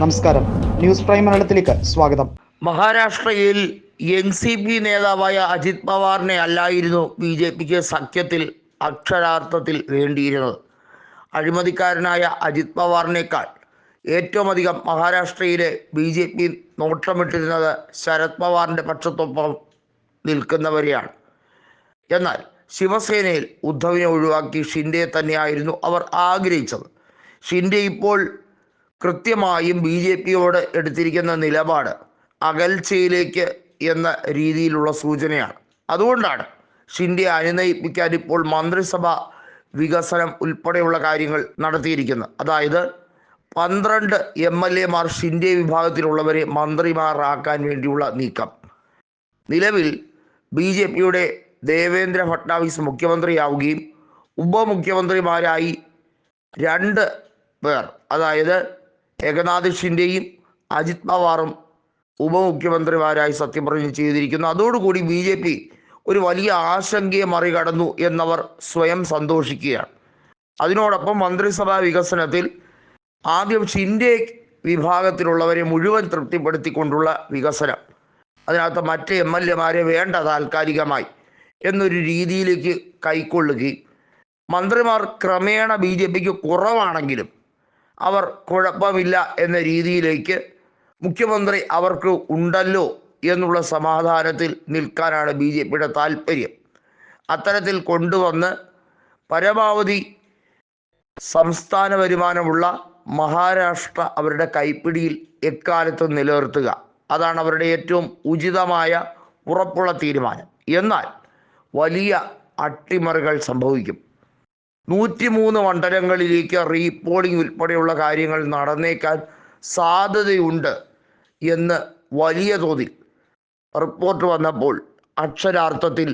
നമസ്കാരം. News prime മലയാളത്തിലേക്ക് സ്വാഗതം. മഹാരാഷ്ട്രയിൽ എൻ സി പി നേതാവായ അജിത് പവാറിനെ അല്ലായിരുന്നു ബി ജെ പിക്ക് സഖ്യത്തിൽ അക്ഷരാർത്ഥത്തിൽ വേണ്ടിയിരുന്നത്. അഴിമതിക്കാരനായ അജിത് പവാറിനേക്കാൾ ഏറ്റവും അധികം മഹാരാഷ്ട്രയിലെ ബി ജെ പി നോട്ടമിട്ടിരുന്നത് ശരത് പവാറിന്റെ പക്ഷത്തൊപ്പം നിൽക്കുന്നവരെയാണ്. എന്നാൽ ശിവസേനയിൽ ഉദ്ധവിനെ ഒഴിവാക്കി ഷിൻഡെ തന്നെയായിരുന്നു അവർ ആഗ്രഹിച്ചത്. ഷിൻഡെ ഇപ്പോൾ കൃത്യമായും ബി ജെ പിയോട് എടുത്തിരിക്കുന്ന നിലപാട് അകൽച്ചയിലേക്ക് എന്ന രീതിയിലുള്ള സൂചനയാണ്. അതുകൊണ്ടാണ് ഷിൻഡെ അനുനയിപ്പിക്കാൻ ഇപ്പോൾ മന്ത്രിസഭ വികസനം ഉൾപ്പെടെയുള്ള കാര്യങ്ങൾ നടത്തിയിരിക്കുന്നത്. അതായത് പന്ത്രണ്ട് എം എൽ എമാർ ഷിൻഡെ വിഭാഗത്തിലുള്ളവരെ മന്ത്രിമാരാക്കാൻ വേണ്ടിയുള്ള നീക്കം. നിലവിൽ ബി ജെ പിയുടെ ദേവേന്ദ്ര ഫട്നാവിസ് മുഖ്യമന്ത്രിയാവുകയും ഉപമുഖ്യമന്ത്രിമാരായി രണ്ട് പേർ അതായത് ഏകനാഥ് ഷിൻഡെയും അജിത് പവാറും ഉപമുഖ്യമന്ത്രിമാരായി സത്യപ്രതിജ്ഞ ചെയ്തിരിക്കുന്നു. അതോടുകൂടി ബി ജെ പി ഒരു വലിയ ആശങ്കയെ മറികടന്നു എന്നവർ സ്വയം സന്തോഷിക്കുകയാണ്. അതിനോടൊപ്പം മന്ത്രിസഭാ വികസനത്തിൽ ആദ്യം ഷിൻഡെ വിഭാഗത്തിലുള്ളവരെ മുഴുവൻ തൃപ്തിപ്പെടുത്തിക്കൊണ്ടുള്ള വികസനം. അതിനകത്ത് മറ്റ് എം എൽ എമാരെ വേണ്ട താൽക്കാലികമായി എന്നൊരു രീതിയിലേക്ക് കൈക്കൊള്ളുകയും മന്ത്രിമാർ ക്രമേണ ബി ജെ പിക്ക് കുറവാണെങ്കിലും അവർ കുഴപ്പമില്ല എന്ന രീതിയിലേക്ക് മുഖ്യമന്ത്രി അവർക്ക് ഉണ്ടല്ലോ എന്നുള്ള സമാധാനത്തിൽ നിൽക്കാനാണ് ബി ജെ പിയുടെ താല്പര്യം. അത്തരത്തിൽ കൊണ്ടുവന്ന് പരമാവധി സംസ്ഥാന വരുമാനമുള്ള മഹാരാഷ്ട്ര അവരുടെ കൈപ്പിടിയിൽ എക്കാലത്തും നിലനിർത്തുക. അതാണ് അവരുടെ ഏറ്റവും ഉചിതമായ ഉറപ്പുള്ള തീരുമാനം. എന്നാൽ വലിയ അട്ടിമറികൾ സംഭവിക്കും. നൂറ്റിമൂന്ന് മണ്ഡലങ്ങളിലേക്ക് റീപോളിംഗ് ഉൾപ്പെടെയുള്ള കാര്യങ്ങൾ നടന്നേക്കാൻ സാധ്യതയുണ്ട് എന്ന് വലിയ തോതിൽ റിപ്പോർട്ട് വന്നപ്പോൾ അക്ഷരാർത്ഥത്തിൽ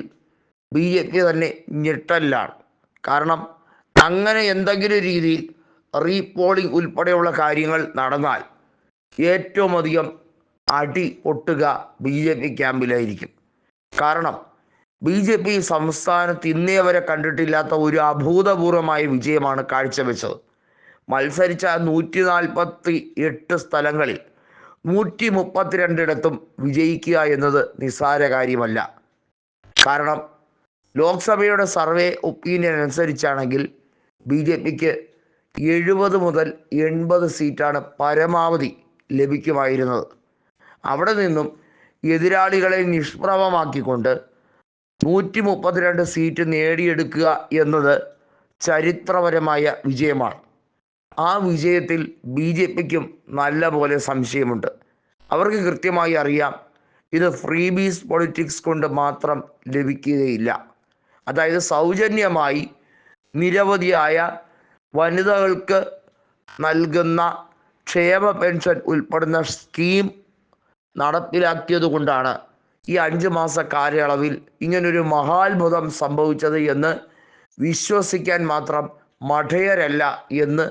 ബി ജെ പി തന്നെ ഞെട്ടലാണ് കാരണം അങ്ങനെ എന്തെങ്കിലും രീതിയിൽ റീപോളിംഗ് ഉൾപ്പെടെയുള്ള കാര്യങ്ങൾ നടന്നാൽ ഏറ്റവും അധികം അടി പൊട്ടുക ബി ജെ പി ക്യാമ്പിലായിരിക്കും. കാരണം ബി ജെ പി സംസ്ഥാനത്ത് ഇന്നേ വരെ കണ്ടിട്ടില്ലാത്ത ഒരു അഭൂതപൂർവമായ വിജയമാണ് കാഴ്ചവെച്ചത്. മത്സരിച്ച നൂറ്റി നാൽപ്പത്തി എട്ട് സ്ഥലങ്ങളിൽ നൂറ്റി മുപ്പത്തിരണ്ടിടത്തും വിജയിക്കുക എന്നത് നിസ്സാര കാര്യമല്ല. കാരണം ലോക്സഭയുടെ സർവേ ഒപ്പീനിയൻ അനുസരിച്ചാണെങ്കിൽ ബി ജെ പിക്ക് എഴുപത് മുതൽ എൺപത് സീറ്റാണ് പരമാവധി ലഭിക്കുമായിരുന്നത്. അവിടെ നിന്നും എതിരാളികളെ നിഷ്പ്രഭമാക്കിക്കൊണ്ട് നൂറ്റി മുപ്പത്തിരണ്ട് സീറ്റ് നേടിയെടുക്കുക എന്നത് ചരിത്രപരമായ വിജയമാണ്. ആ വിജയത്തിൽ ബി ജെ പിക്കും നല്ല പോലെ സംശയമുണ്ട്. അവർക്ക് കൃത്യമായി അറിയാം ഇത് ഫ്രീ ബീസ് പൊളിറ്റിക്സ് കൊണ്ട് മാത്രം ലഭിക്കുകയില്ല. അതായത് സൗജന്യമായി നിരവധിയായ വനിതകൾക്ക് നൽകുന്ന ക്ഷേമ പെൻഷൻ ഉൾപ്പെടുന്ന സ്കീം നടപ്പിലാക്കിയത് കൊണ്ടാണ് ഈ അഞ്ച് മാസ കാലയളവിൽ ഇങ്ങനൊരു മഹാത്ഭുതം സംഭവിച്ചത് എന്ന് വിശ്വസിക്കാൻ മാത്രം മഠയരല്ല എന്ന്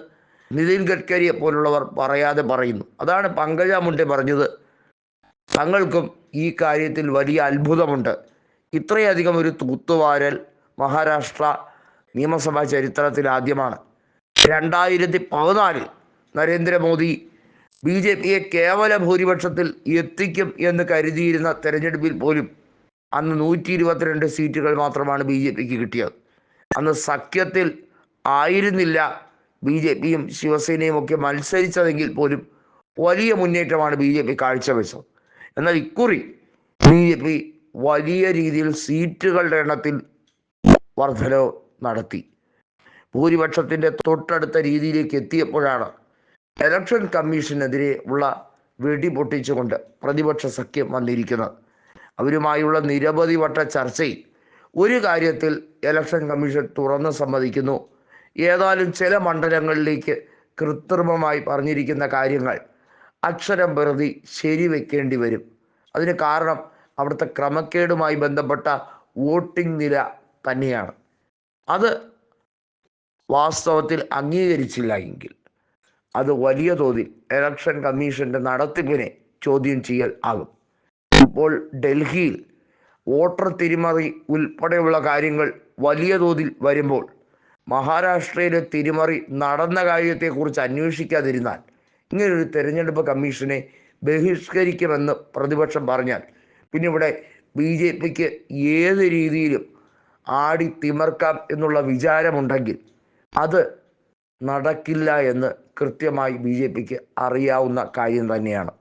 നിതിൻ ഗഡ്കരിയെ പോലുള്ളവർ പറയാതെ പറയുന്നു. അതാണ് പങ്കജ മുണ്ടി പറഞ്ഞത്. തങ്ങൾക്കും ഈ കാര്യത്തിൽ വലിയ അത്ഭുതമുണ്ട്. ഇത്രയധികം ഒരു തൂത്തുവാരൽ മഹാരാഷ്ട്ര നിയമസഭാ ചരിത്രത്തിൽ ആദ്യമാണ്. രണ്ടായിരത്തി പതിനാലിൽ നരേന്ദ്രമോദി ബി ജെ പിയെ കേവല ഭൂരിപക്ഷത്തിൽ എത്തിക്കും എന്ന് കരുതിയിരുന്ന തെരഞ്ഞെടുപ്പിൽ പോലും അന്ന് നൂറ്റി ഇരുപത്തിരണ്ട് സീറ്റുകൾ മാത്രമാണ് ബി ജെ പിക്ക് കിട്ടിയത്. അന്ന് സഖ്യത്തിൽ ആയിരുന്നില്ല ബി ജെ പിയും ശിവസേനയും ഒക്കെ മത്സരിച്ചതെങ്കിൽ പോലും വലിയ മുന്നേറ്റമാണ് ബി ജെ പി കാഴ്ചവെച്ചത്. എന്നാൽ ഇക്കുറി ബി ജെ പി വലിയ രീതിയിൽ സീറ്റുകളുടെ എണ്ണത്തിൽ വർധനവ് നടത്തി. ഭൂരിപക്ഷത്തിന്റെ തൊട്ടടുത്ത രീതിയിലേക്ക് എത്തിയപ്പോഴാണ് ഇലക്ഷൻ കമ്മീഷനെതിരെ ഉള്ള വെടി പൊട്ടിച്ചുകൊണ്ട് പ്രതിപക്ഷ സഖ്യം വന്നിരിക്കുന്നത്. അവരുമായുള്ള നിരവധി വട്ട ചർച്ചയിൽ ഒരു കാര്യത്തിൽ ഇലക്ഷൻ കമ്മീഷൻ തുറന്ന് സമ്മതിക്കുന്നു. ഏതായാലും ചില മണ്ഡലങ്ങളിലേക്ക് കൃത്രിമമായി പറഞ്ഞിരിക്കുന്ന കാര്യങ്ങൾ അക്ഷരം പ്രതി ശരിവെക്കേണ്ടി വരും. അതിന് കാരണം അവിടുത്തെ ക്രമക്കേടുമായി ബന്ധപ്പെട്ട വോട്ടിംഗ് നില തന്നെയാണ്. അത് വാസ്തവത്തിൽ അംഗീകരിച്ചില്ല എങ്കിൽ അത് വലിയ തോതിൽ ഇലക്ഷൻ കമ്മീഷന്റെ നടത്തിപ്പിനെ ചോദ്യം ചെയ്യൽ ആകും. ഇപ്പോൾ ഡൽഹിയിൽ വോട്ടർ തിരിമറി ഉൾപ്പെടെയുള്ള കാര്യങ്ങൾ വലിയ തോതിൽ വരുമ്പോൾ മഹാരാഷ്ട്രയിലെ തിരിമറി നടന്ന കാര്യത്തെക്കുറിച്ച് അന്വേഷിക്കാതിരുന്നാൽ ഇങ്ങനൊരു തെരഞ്ഞെടുപ്പ് കമ്മീഷനെ ബഹിഷ്കരിക്കുമെന്ന് പ്രതിപക്ഷം പറഞ്ഞാൽ പിന്നെ ഇവിടെ ബി ജെ പിക്ക് ഏത് രീതിയിലും ആടി തിമർക്കാം എന്നുള്ള വിചാരമുണ്ടെങ്കിൽ അത് നടക്കില്ല എന്ന് കൃത്യമായി ബി ജെ പിക്ക് അറിയാവുന്ന കാര്യം തന്നെയാണ്.